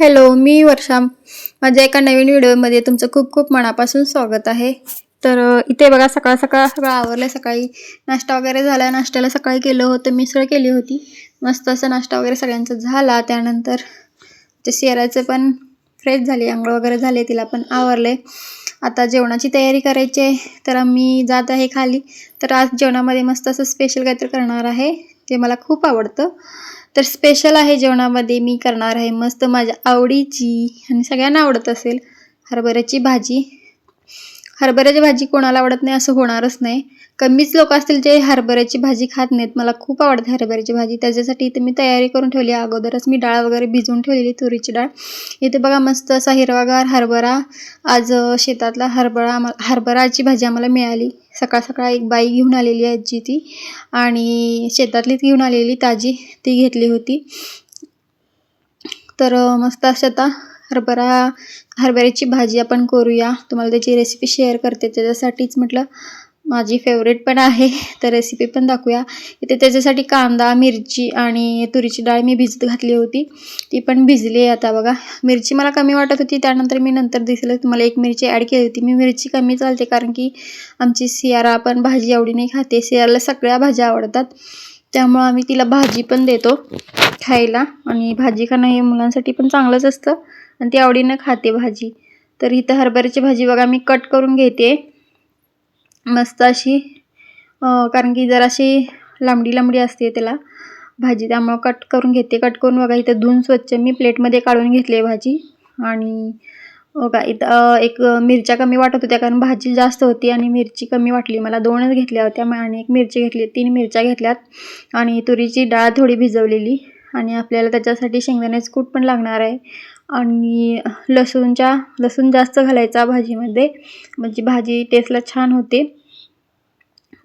Hello मी वर्षा. माझ्या एका नवीन व्हिडिओमध्ये तुमचं खूप खूप मनापासून स्वागत आहे. तर इथे बघा सकाळ सकाळ सगळं आवरलं. सकाळी नाश्ता वगैरे झाला. नाश्त्याला सकाळी केलं होतं. मिसळ केली होती. मस्त असं नाश्ता वगैरे सगळ्यांचा झाला. त्यानंतर ते शेराचं पण फ्रेश झाली. आंघोळ वगैरे झाले. तिला पण आवरले. आता जेवणाची तयारी करायची आहे. तर मी जात आहे खाली. तर आज जेवणामध्ये मस्त असं स्पेशल काहीतरी करणार आहे. ते मला खूप आवडतं. तर स्पेशल आहे जेवणामध्ये मी करणार आहे मस्त माझ्या आवडीची आणि सगळ्यांना आवडत असेल. हरभऱ्याची भाजी. हरभऱ्याची भाजी कोणाला आवडत नाही असं होणारच नाही. कमीच लोक असतील जे हरभऱ्याची भाजी खात नाहीत. मला खूप आवडते हरभऱ्याची भाजी. त्याच्यासाठी इथे मी तयारी करून ठेवली अगोदरच मी डाळ वगैरे भिजवून ठेवलेली तुरीची डाळ. इथे बघा मस्त असा हिरवागार हरभरा. आज शेतातला हरभरा आम्हाला हरभराची भाजी आम्हाला मिळाली. सकाळ सकाळ एक बाई घेऊन आलेली आहे आजी ती. आणि शेतातलीच घेऊन आलेली ताजी ती घेतली होती. तर मस्त अशी आता हरभरा हरभऱ्याची भाजी आपण करूया. तुम्हाला त्याची रेसिपी शेअर करते त्याच्यासाठीच म्हटलं. माझी फेवरेट पण आहे. तर रेसिपी पण दाखवूया. इथे त्याच्यासाठी कांदा मिरची आणि तुरीची डाळ मी भिजत घातली होती. ती पण भिजली आहे आता बघा. मिरची मला कमी वाटत होती. त्यानंतर मी नंतर दिसलं. तुम्हाला एक मिरची ॲड केली होती. मी मिरची कमी चालते कारण की आमची सियारा पण भाजी आवडीने खाते. सियाराला सगळ्या भाज्या आवडतात. त्यामुळं आम्ही तिला भाजी पण देतो खायला. आणि भाजी खाणं हे मुलांसाठी पण चांगलंच असतं. आणि ती आवडीनं खाते भाजी. तर इथं हरभऱ्याची भाजी बघा मी कट करून घेते. मस्त अशी कारण की जराशी लांबडी लांबडी असते त्याला भाजी त्यामुळं कट करून घेते. कट करून बघा इथं धुवून स्वच्छ मी प्लेटमध्ये काढून घेतली आहे भाजी. आणि बघा इथं एक मिरच्या कमी वाटत होत्या कारण भाजी जास्त होती आणि मिरची कमी वाटली. मला दोनच घेतल्या होत्या मग आणि एक मिरची घेतली तीन मिरच्या घेतल्यात. आणि तुरीची डाळ थोडी भिजवलेली. आणि आपल्याला त्याच्यासाठी शेंगदाण्याचं कूट पण लागणार आहे. आणि लसूणच्या लसूण जास्त घालायचा भाजीमध्ये. म्हणजे भाजी टेस्टला छान होते.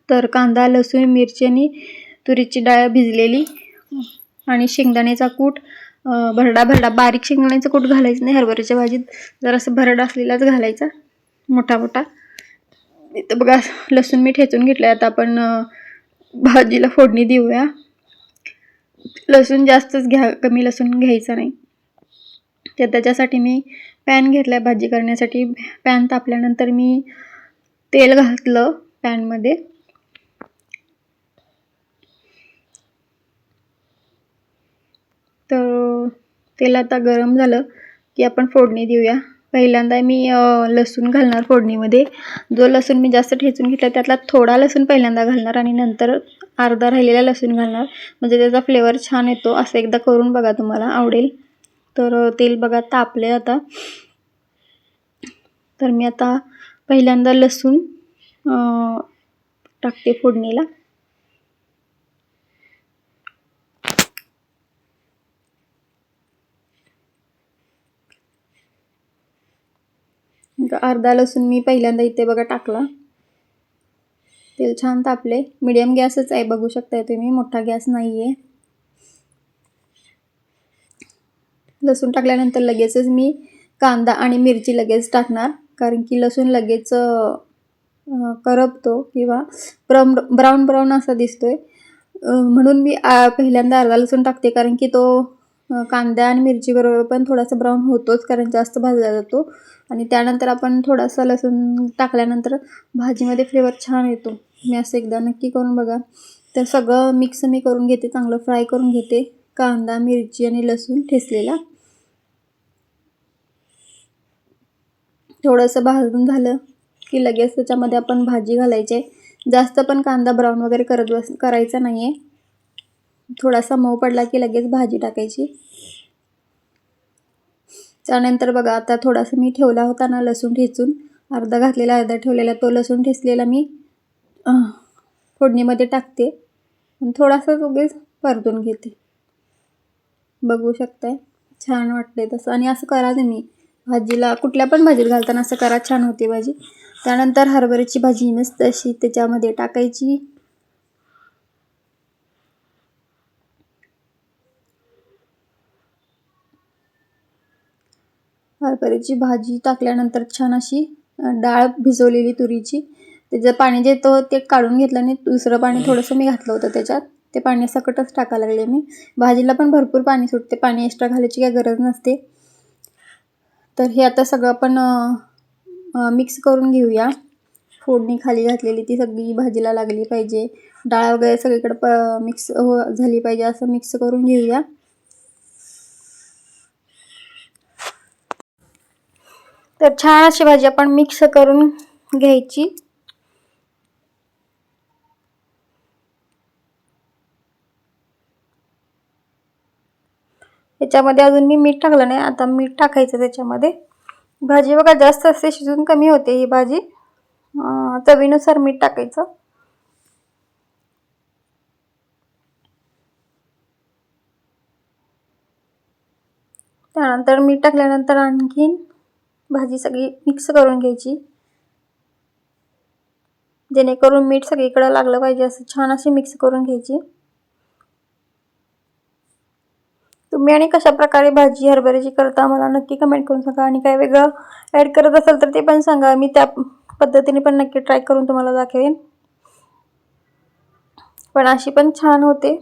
तर कांदा लसूण मिरची आणि तुरीची डाळ भिजलेली. आणि शेंगदाण्याचा कूट भरडा भरडा बारीक शेंगदाण्याचं कूट घालायचं नाही हरभऱ्याच्या भाजीत. जरासं भरडा असलेलाच घालायचा मोठा मोठा. इथं बघा लसूण मी ठेचून घेतलं आता आपण भाजीला फोडणी देऊया. लसूण जास्तच घ्या कमी लसूण घ्यायचा नाही. तर त्याच्यासाठी मी पॅन घेतला आहे भाजी करण्यासाठी. पॅन तापल्यानंतर मी तेल घातलं पॅनमध्ये. तर तेल आता गरम झालं की आपण फोडणी देऊया. पहिल्यांदा मी लसूण घालणार फोडणीमध्ये. जो लसूण मी जास्त ठेचून घेतला त्यातला थोडा लसूण पहिल्यांदा घालणार आणि नंतर अर्धा राहिलेला लसूण घालणार. म्हणजे त्याचा फ्लेवर छान येतो असं एकदा करून बघा तुम्हाला. आवडेल? तर तेल बघा तापले आता. तर मी आता पहिल्यांदा लसूण टाकते फोडणीला. अर्धा लसूण मी पहिल्यांदा इथे बघा टाकला. तेल छान तापले मीडियम गॅसच आहे बघू शकताय तुम्ही. मोठा गॅस नाही आहे लसूण टाकल्यानंतर लगेचच मी कांदा आणि मिरची लगेच टाकणार. कारण की लसूण लगेच करपतो किंवा ब्राऊन ब्राऊन ब्राऊन असा दिसतो आहे म्हणून मी पहिल्यांदा अर्धा लसूण टाकते. कारण की तो कांदा आणि मिरचीबरोबर पण थोडासा ब्राऊन होतोच. कारण जास्त भाजला जातो. आणि त्यानंतर आपण थोडासा लसूण टाकल्यानंतर भाजीमध्ये फ्लेवर छान येतो. मी असं एकदा नक्की करून बघा. तर सगळं मिक्स मी करून घेते. चांगलं फ्राय करून घेते. कांदा मिरची आणि लसूण ठेचलेला थोडंसं भाजून झालं की लगेच त्याच्यामध्ये आपण भाजी घालायची आहे. जास्त पण कांदा ब्राऊन वगैरे करत बस करायचा नाही आहे थोडासा मऊ पडला की लगेच भाजी टाकायची. त्यानंतर बघा आता थोडासा मी ठेवला होता ना लसूण ठेचून. अर्धा घातलेला अर्धा ठेवलेला तो लसूण ठेचलेला मी फोडणीमध्ये टाकते. आणि थोडासा उगेच परतून घेते. बघू शकताय? छान वाटते तसं. आणि असं करा तुम्ही. भाजीला कुठल्या पण भाजीत घालताना असं करा छान होते भाजी. त्यानंतर हरभऱ्याची भाजी मस्त अशी त्याच्यामध्ये टाकायची. हरभऱ्याची भाजी टाकल्यानंतर छान अशी डाळ भिजवलेली तुरीची. त्याचं पाणी जे तो ते काढून घेतलं आणि दुसरं पाणी थोडंसं मी घातलं होतं त्याच्यात. ते पाणी सकटच टाकायला लागले मी. भाजीला पण भरपूर पाणी सुटते. पाणी एक्स्ट्रा घालायची काही गरज नसते. तर हे आता सगळं आपण मिक्स करून घेऊया. फोडणी खाली घातलेली ती सगळी भाजीला लागली पाहिजे. डाळ वगैरे सगळीकडे प मिक्स हो झाली पाहिजे असं मिक्स करून घेऊया. तर छान अशी भाजी आपण मिक्स करून घ्यायची. याच्यामध्ये अजून मी मीठ टाकलं नाही. आता मीठ टाकायचं त्याच्यामध्ये. भाजी बघा जास्त असते शिजून कमी होते ही भाजी. चवीनुसार मीठ टाकायचं. त्यानंतर मीठ टाकल्यानंतर आणखीन भाजी सगळी मिक्स करून घ्यायची. जेणेकरून मीठ सगळीकडं लागलं पाहिजे असं छान अशी मिक्स करून घ्यायची. तुम्ही आणि कशा प्रकारे भाजी हरभऱ्याची करता मला नक्की कमेंट करून सांगा. आणि काय वेगळं ॲड करत असाल तर ते पण सांगा. मी त्या पद्धतीने पण नक्की ट्राय करून तुम्हाला दाखवेन. पण अशी पण छान होते.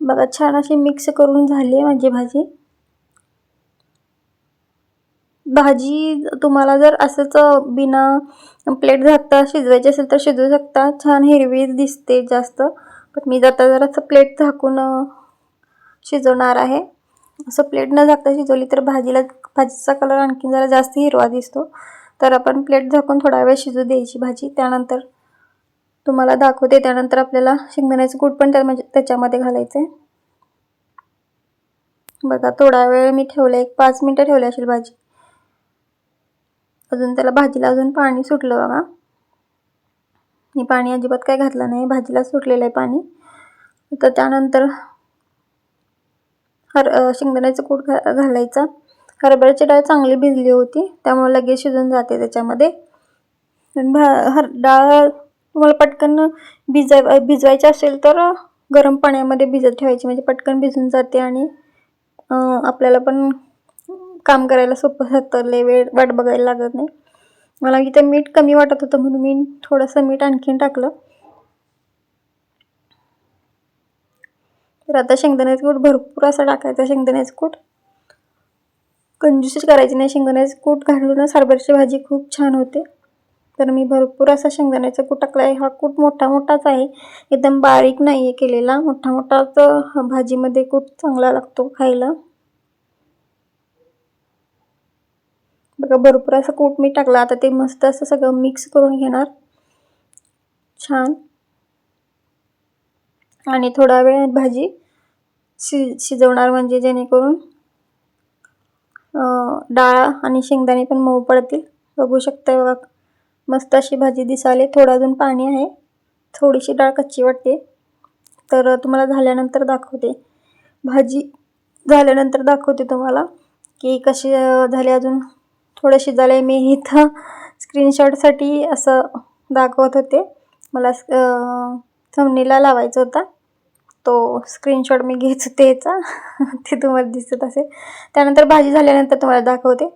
बघा छान अशी मिक्स करून झाली आहे माझी भाजी. भाजी तुम्हाला जर असंच बिना प्लेट झाकता शिजवायची असेल तर शिजवू शकता. छान हिरवी दिसते जास्त. पण मी जाता जर असं प्लेट झाकून शिजवणार आहे. असं प्लेट न झाकता शिजवली तर भाजीला भाजीचा कलर आणखी जरा जास्त हिरवा दिसतो. तर आपण प्लेट झाकून थोडा वेळ शिजू द्यायची भाजी. त्यानंतर तुम्हाला दाखवते. त्यानंतर आपल्याला शेंगदाण्याचं कूट पण त्या म्हणजे त्याच्यामध्ये घालायचं आहे बघा थोडा वेळ मी ठेवलं एक पाच मिनटं ठेवली असेल भाजी. अजून त्याला भाजीला अजून पाणी सुटलं बघा. मी पाणी अजिबात काय घातलं नाही भाजीला सुटलेलं आहे पाणी. तर त्यानंतर हर शेंगदाण्याचं कूट घा घालायचा. हरभऱ्याची डाळ चांगली भिजली होती त्यामुळे लगेच शिजून जाते त्याच्यामध्ये. भा हर डाळ तुम्हाला पटकन भिजाय भिजवायची असेल तर गरम पाण्यामध्ये भिजत ठेवायची म्हणजे पटकन भिजून जाते आणि आपल्याला पण काम करायला सोपं जातं. लय वेळ वाट बघायला लागत नाही. मला म्हणजे इथं मीठ कमी वाटत होतं म्हणून मी थोडंसं मीठ आणखीन टाकलं. तर आता शेंगदाण्याचं कूट भरपूर असं टाकायचं शेंगदाण्याचं कूट. कंजूसच करायची नाही. शेंगदाण्याचं कूट घालूनच हरभऱ्याची भाजी खूप छान होते. तर मी भरपूर असा शेंगदाण्याचा कूट टाकला आहे. हा कूट मोठा मोठाच आहे. एकदम बारीक नाही आहे केलेला. मोठा मोठाच भाजीमध्ये कूट चांगला लागतो खायला. बघा भरपूर असं कूट मी टाकलं. आता ते मस्त असं सगळं मिक्स करून घेणार. छान. आणि थोडा वेळ भाजी शि शिजवणार म्हणजे जेणेकरून डाळ आणि शेंगदाणे पण मऊ पडतील. बघू शकता बघा. मस्त अशी भाजी दिसाले थोडं अजून पाणी आहे. थोडीशी डाळ कच्ची वाटते. तर तुम्हाला झाल्यानंतर दाखवते. भाजी झाल्यानंतर दाखवते तुम्हाला की कशी झाली अजून थोडं शिजायला मी इथं स्क्रीनशॉटसाठी असं दाखवत होते. मला थंबनीला लावायचा होता. तो स्क्रीनशॉट मी घेत होते याचा. ते तुम्हाला दिसत असेल. त्यानंतर भाजी झाल्यानंतर तुम्हाला दाखवते.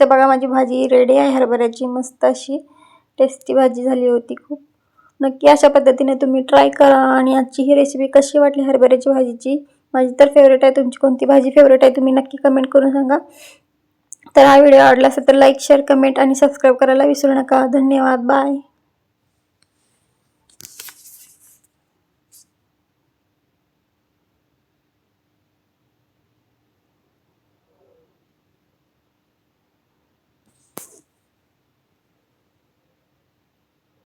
तर बघा माझी भाजी रेडी आहे हरभऱ्याची. मस्त अशी टेस्टी भाजी झाली होती खूप. नक्की अशा पद्धतीने तुम्ही ट्राय करा. आणि आजची ही रेसिपी कशी वाटली हरभऱ्याची भाजीची? माझी तर फेवरेट आहे. तुमची कोणती भाजी फेवरेट आहे? तुम्ही नक्की कमेंट करून सांगा. तर हा व्हिडिओ आवडला असेल तर लाईक शेअर कमेंट आणि सबस्क्राईब करायला विसरू नका. धन्यवाद. बाय